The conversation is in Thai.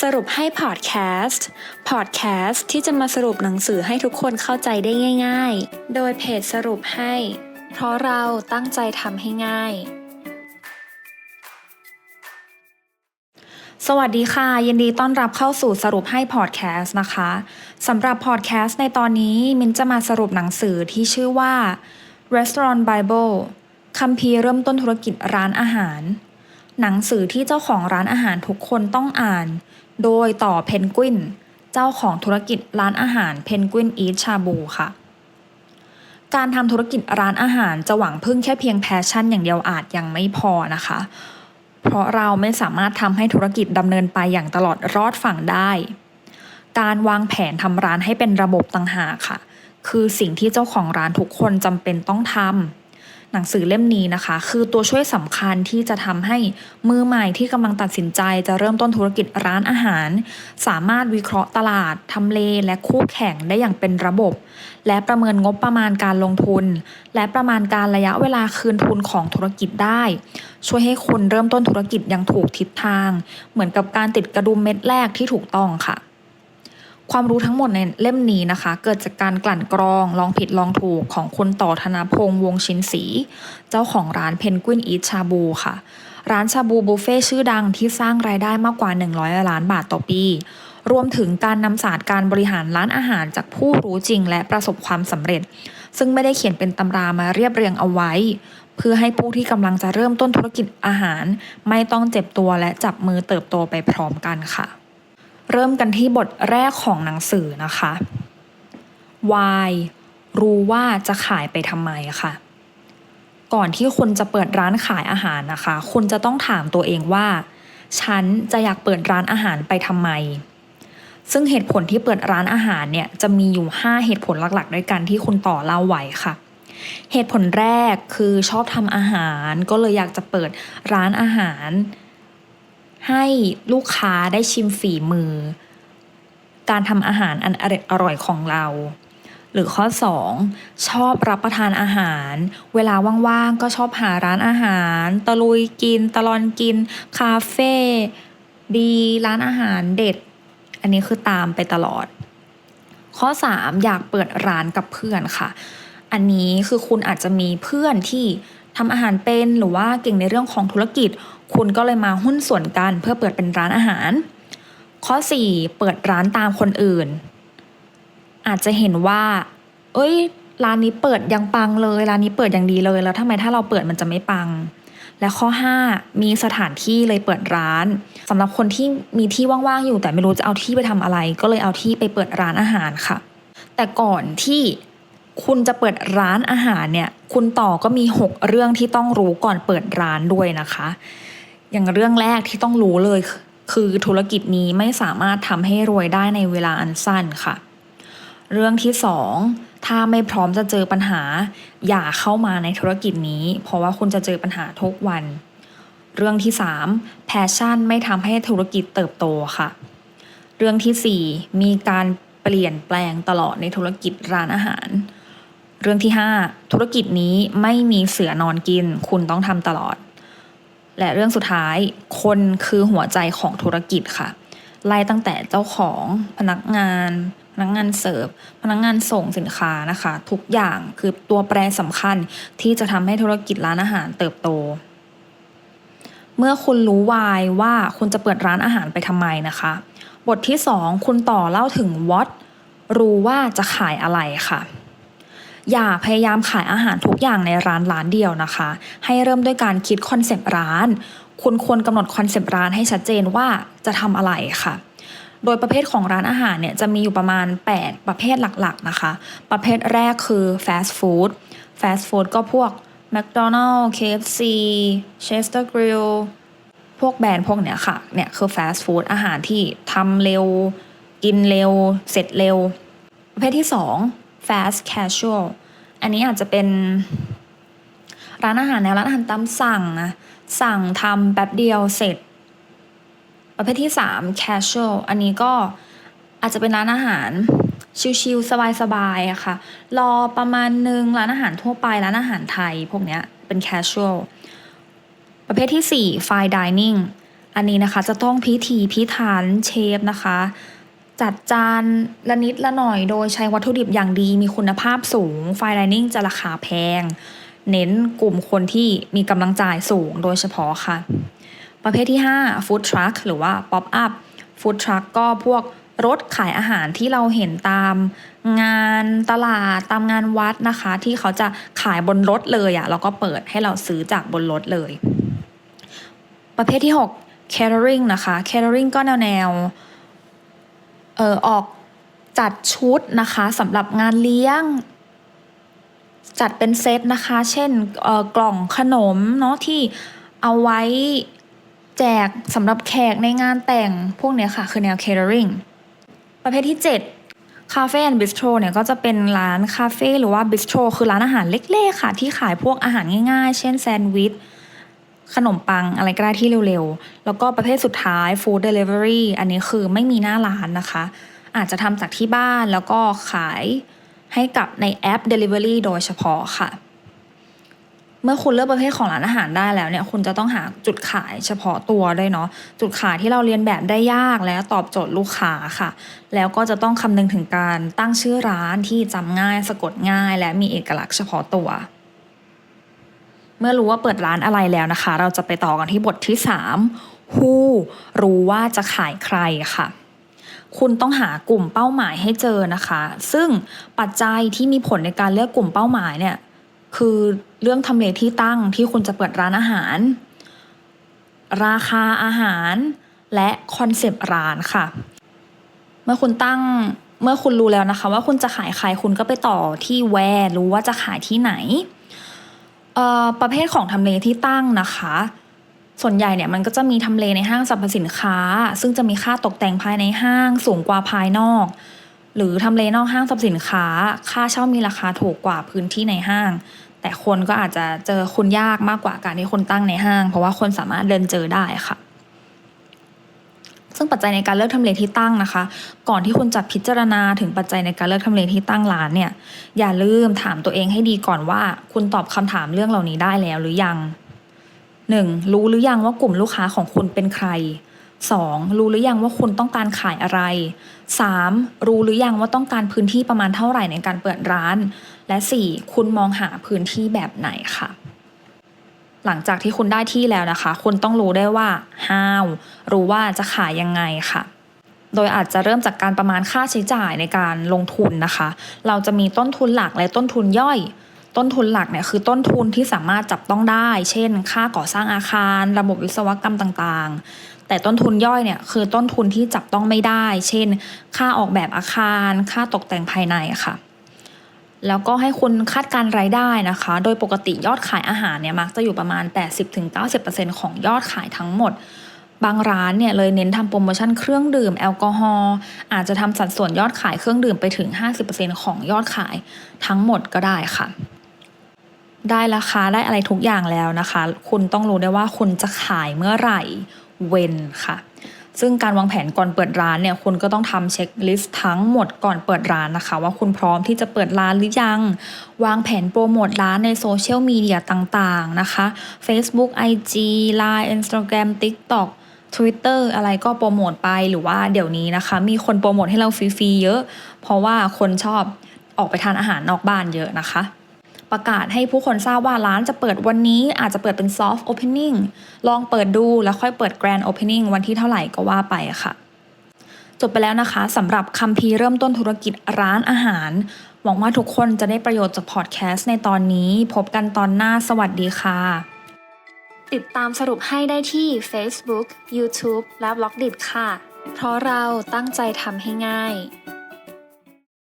สรุปให้พอดแคสต์ พอดแคสต์ที่จะมาสรุปหนังสือให้ทุกคนเข้าใจได้ง่าย ๆ โดยเพจสรุปให้ เพราะเราตั้งใจทำให้ง่าย สวัสดีค่ะ ยินดีต้อนรับเข้าสู่สรุปให้พอดแคสต์นะคะสำหรับพอดแคสต์ในตอนนี้มินจะมาสรุปหนังสือที่ชื่อว่า Restaurant Bible คัมภีร์เริ่มต้นธุรกิจร้านอาหารหนังสือที่เจ้าของร้านอาหารทุกคนต้องอ่าน โดยต่อเพนกวิน เจ้าของธุรกิจร้านอาหารเพนกวินอีทชาบูค่ะ การทำธุรกิจร้านอาหารจะหวังพึ่งแค่เพียงแพชชั่นอย่างเดียวอาจยังไม่พอนะคะ เพราะเราไม่สามารถทำให้ธุรกิจดำเนินไปอย่างตลอดรอดฝั่งได้ การวางแผนทำร้านให้เป็นระบบต่างหากค่ะ คือสิ่งที่เจ้าของร้านทุกคนจำเป็นต้องทำ หนังสือเล่มนี้นะคะ คือตัวช่วยสำคัญที่จะทำให้มือใหม่ที่กำลังตัดสินใจ จะเริ่มต้นธุรกิจร้านอาหาร สามารถวิเคราะห์ตลาดทำเลและคู่แข่งได้อย่างเป็นระบบ และประเมินงบประมาณการลงทุน และประมาณการระยะเวลาคืนทุนของธุรกิจได้ ช่วยให้คุณเริ่มต้นธุรกิจอย่างถูกทิศทาง เหมือนกับการติดกระดุมเม็ดแรกที่ถูกต้องค่ะ ความรู้ทั้งหมดในเล่มนี้นะคะ เกิดจากการกลั่นกรอง ลองผิดลองถูกของคุณต่อธนาพงษ์วงศ์ชินศรีเจ้าของร้านเพนกวินอีทชาบูค่ะ ร้านชาบูบุฟเฟ่ชื่อดังที่สร้างรายได้มากกว่า 100 ล้านบาทต่อปี รวมถึงการนำศาสตร์การบริหารร้านอาหารจากผู้รู้จริงและประสบความสำเร็จ ซึ่งไม่ได้เขียนเป็นตำรามาเรียบเรียงเอาไว้ เพื่อให้ผู้ที่กำลังจะเริ่มต้นธุรกิจอาหาร ไม่ต้องเจ็บตัวและจับมือเติบโตไปพร้อมกันค่ะ เริ่มกันที่บทแรกของหนังสือนะคะ Why รู้ว่าจะขายไปทำไมค่ะ ก่อนที่คุณจะเปิดร้านขายอาหารนะคะ คุณจะต้องถามตัวเองว่า ฉันจะอยากเปิดร้านอาหารไปทำไม ซึ่งเหตุผลที่เปิดร้านอาหารเนี่ยจะมีอยู่ 5 เหตุผลหลักๆ ด้วยกันที่คุณต่อเล่าไว้ค่ะ เหตุผลแรกคือชอบทำอาหาร ก็เลยอยากจะเปิดร้านอาหาร ให้ลูกค้าได้ชิมฝีมือ การทำอาหารอันอร่อยของเรา หรือข้อ 2 ชอบรับประทานอาหาร เวลาว่างๆก็ชอบหาร้านอาหาร ตะลุยกิน ตะลอนกิน คาเฟ่ดีร้านอาหารเด็ด อันนี้คือตามไปตลอด ข้อ 3 อยากเปิดร้านกับเพื่อนค่ะ อันนี้คือคุณอาจจะมีเพื่อนที่ ทำอาหารเป็นหรือว่าเก่งในเรื่องของธุรกิจ คุณก็เลยมาหุ้นส่วนกันเพื่อเปิดเป็นร้านอาหาร ข้อ 4 เปิดร้านตามคนอื่น อาจจะเห็นว่า เอ้ย ร้านนี้เปิดยังปังเลย ร้านนี้เปิดยังดีเลย แล้วทำไมถ้าเราเปิดมันจะไม่ปัง และข้อ 5 มีสถานที่เลยเปิดร้านสำหรับคนที่มีที่ว่างๆอยู่แต่ไม่รู้จะเอาที่ไปทำอะไร ก็เลยเอาที่ไปเปิดร้านอาหารค่ะ แต่ก่อนที่ คุณจะเปิดร้านอาหารเนี่ย คุณต่อก็มี 6 เรื่องที่ต้องรู้ก่อนเปิดร้านด้วยนะคะ อย่างเรื่องแรกที่ต้องรู้เลย คือธุรกิจนี้ไม่สามารถทำให้รวยได้ในเวลาอันสั้นค่ะ เรื่องที่สองถ้าไม่พร้อมจะเจอปัญหา อย่าเข้ามาในธุรกิจนี้ เพราะว่าคุณจะเจอปัญหาทุกวัน เรื่องที่สามแพชชั่นไม่ทำให้ธุรกิจเติบโตค่ะ เรื่องที่สี่มีการเปลี่ยนแปลงตลอดในธุรกิจร้านอาหาร เรื่องที่ห้าธุรกิจนี้ไม่มีเสือนอนกิน คุณต้องทำตลอด และเรื่องสุดท้าย คนคือหัวใจของธุรกิจค่ะ ไล่ตั้งแต่เจ้าของพนักงาน พนักงานเสิร์ฟ พนักงานส่งสินค้านะคะ ทุกอย่างคือตัวแปรสำคัญที่จะทำให้ธุรกิจร้านอาหารเติบโต เมื่อคุณรู้วายว่าคุณจะเปิดร้านอาหารไปทำไมนะคะ บทที่สองคุณต่อเล่าถึง what รู้ว่าจะขายอะไรค่ะ อย่าพยายามขายอาหารทุกอย่างในร้านร้านเดียวนะคะ ให้เริ่มด้วยการคิดคอนเซปต์ร้าน คุณควรกำหนดคอนเซปต์ร้านให้ชัดเจนว่าจะทำอะไรค่ะ โดยประเภทของร้านอาหารเนี่ยจะมีอยู่ประมาณ 8 ประเภทหลักๆนะคะ ประเภทแรกคือฟาสต์ฟู้ดฟาสต์ฟู้ดก็พวก McDonald's KFC Chester Grill พวกแบรนด์พวกเนี้ยค่ะ เนี่ยคือฟาสต์ฟู้ดอาหารที่ทำเร็ว กินเร็ว เสร็จเร็ว ประเภทที่ 2 fast casual อันนี้อาจจะเป็น ร้านอาหารแนวร้านอาหารตามสั่งนะสั่งทำแป๊บเดียวเสร็จ ประเภทที่ 3 casual อันนี้ก็อาจจะเป็นร้านอาหารชิลๆสบายๆอะค่ะ รอประมาณหนึ่งร้านอาหารทั่วไปร้านอาหารไทย พวกเนี้ยเป็น casual ประเภทที่ 4 fine dining อันนี้นะคะจะต้องพิถีพิถันเชฟนะคะ จัดจานละนิดละหน่อยโดยใช้วัตถุดิบอย่างดีมีคุณภาพสูงไฟไลนิ่งจะราคาแพง เน้นกลุ่มคนที่มีกำลังจ่ายสูงโดยเฉพาะค่ะ ประเภทที่ 5 Food Truck หรือว่า Pop Up Food Truck ก็พวกรถขายอาหารที่เราเห็นตามงานตลาดตามงานวัดนะคะ ที่เขาจะขายบนรถเลยอะ่ะแล้วก็เปิดให้เราซื้อจากบนรถเลย ประเภทที่ 6 catering นะคะ catering ก็แนวแนว ออออกจัดชุดนะคะสำหรับงานเลี้ยง จัดเป็นเซตนะคะ เช่นกล่องขนมเนาะที่เอาไว้แจกสำหรับแขกในงานแต่งพวกเนี้ยค่ะ คือแนว catering ประเภทที่ 7 คาเฟ่แอนด์บิสโตรเนี่ยก็จะเป็นร้านคาเฟ่หรือว่าบิสโตรคือร้านอาหารเล็กๆค่ะ ที่ขายพวกอาหารง่ายๆ เช่นแซนด์วิช ขนมปังอะไรก็ได้ที่เร็วๆ แล้วก็ประเภทสุดท้ายฟู้ดเดลิเวอรี่อันนี้คือไม่มีหน้าร้านนะคะ อาจจะทำจากที่บ้านแล้วก็ขายให้กับในแอป Delivery โดยเฉพาะค่ะ เมื่อคุณเลือกประเภทของร้านอาหารได้แล้วเนี่ย คุณจะต้องหาจุดขายเฉพาะตัวด้วยเนาะ จุดขายที่เราเรียนแบบได้ยากและตอบโจทย์ลูกค้าค่ะ แล้วก็จะต้องคำนึงถึงการตั้งชื่อร้านที่จำง่าย สะกดง่าย และมีเอกลักษณ์เฉพาะตัว เมื่อรู้ว่าเปิดร้านอะไรแล้วนะคะ เราจะไปต่อกันที่บทที่ 3 Who รู้ว่าจะขายใครค่ะ คุณต้องหากลุ่มเป้าหมายให้เจอนะคะ ซึ่งปัจจัยที่มีผลในการเลือกกลุ่มเป้าหมายเนี่ยคือเรื่องทำเลที่ตั้งที่คุณจะเปิดร้านอาหาร ราคาอาหาร และคอนเซปต์ร้านค่ะ เมื่อคุณตั้งเมื่อคุณรู้แล้วนะคะ ว่าคุณจะขายใครคุณก็ไปต่อที่แวร์รู้ว่าจะขายที่ไหน ประเภทของทำเลที่ตั้งนะคะ ส่วนใหญ่เนี่ยมันก็จะมีทำเลในห้างสรรพสินค้า ซึ่งจะมีค่าตกแต่งภายในห้างสูงกว่าภายนอก หรือทำเลนอกห้างสรรพสินค้า ค่าเช่ามีราคาถูกกว่าพื้นที่ในห้าง แต่คนก็อาจจะเจอคุณยากมากกว่าการที่คนตั้งในห้าง เพราะว่าคนสามารถเดินเจอได้ค่ะ ซึ่งปัจจัยในการเลือกทำเลที่ตั้งนะคะ ก่อนที่คุณจะพิจารณาถึงปัจจัยในการเลือกทำเลที่ตั้งร้านเนี่ย อย่าลืมถามตัวเองให้ดีก่อนว่า คุณตอบคำถามเรื่องเหล่านี้ได้แล้วหรือยัง 1. รู้หรือยังว่ากลุ่มลูกค้าของคุณเป็นใคร 2. รู้หรือยังว่าคุณต้องการขายอะไร 3. รู้หรือยังว่าต้องการพื้นที่ประมาณเท่าไหร่ในการเปิดร้าน และ 4. คุณมองหาพื้นที่แบบไหนค่ะ หลังจากที่คุณได้ที่แล้วนะคะ คุณต้องรู้ได้ว่า how รู้ว่าจะขายยังไงค่ะ โดยอาจจะเริ่มจากการประมาณค่าใช้จ่ายในการลงทุนนะคะ เราจะมีต้นทุนหลักและต้นทุนย่อย ต้นทุนหลักเนี่ยคือต้นทุนที่สามารถจับต้องได้ เช่น ค่าก่อสร้างอาคาร ระบบวิศวกรรมต่างๆ แต่ต้นทุนย่อยเนี่ยคือต้นทุนที่จับต้องไม่ได้ เช่น ค่าออกแบบอาคาร ค่าตกแต่งภายในค่ะ แล้วก็ให้คุณคาดการรายได้นะคะ โดยปกติยอดขายอาหารเนี่ยมักจะอยู่ประมาณ 80-90%ของยอดขายทั้งหมด บางร้านเนี่ยเลยเน้นทำโปรโมชั่นเครื่องดื่มแอลกอฮอล์อาจจะทำสัดส่วนยอดขายเครื่องดื่มไปถึง 50%ของยอดขายทั้งหมดก็ได้ค่ะได้ราคาได้อะไรทุกอย่างแล้วนะคะ คุณต้องรู้ได้ว่าคุณจะขายเมื่อไหร่เว้นค่ะ ซึ่งการวางแผนก่อนเปิดร้านเนี่ยคุณก็ต้องทำเช็คลิสต์ทั้งหมดก่อนเปิดร้านนะคะ ว่าคุณพร้อมที่จะเปิดร้านหรือยัง วางแผนโปรโมทร้านในโซเชียลมีเดียต่างๆนะคะ Facebook IG Line Instagram TikTok Twitter อะไรก็โปรโมทไปหรือว่าเดี๋ยวนี้นะคะ มีคนโปรโมทให้เราฟรีๆเยอะ เพราะว่าคนชอบออกไปทานอาหารนอกบ้านเยอะนะคะ ประกาศให้ผู้คนทราบว่าร้านจะเปิดวันนี้อาจจะเปิดเป็น soft opening ลองเปิดดูแล้วค่อยเปิด grand opening วันที่เท่าไหร่ก็ว่าไปค่ะ จบไปแล้วนะคะสำหรับคัมภีร์เริ่มต้นธุรกิจร้านอาหาร หวังว่าทุกคนจะได้ประโยชน์จากพอดแคสต์ในตอนนี้ พบกันตอนหน้าสวัสดีค่ะ ติดตามสรุปให้ได้ที่ Facebook, YouTube และ b ล็อกดิค่ะ เพราะเราตั้งใจทำให้ง่าย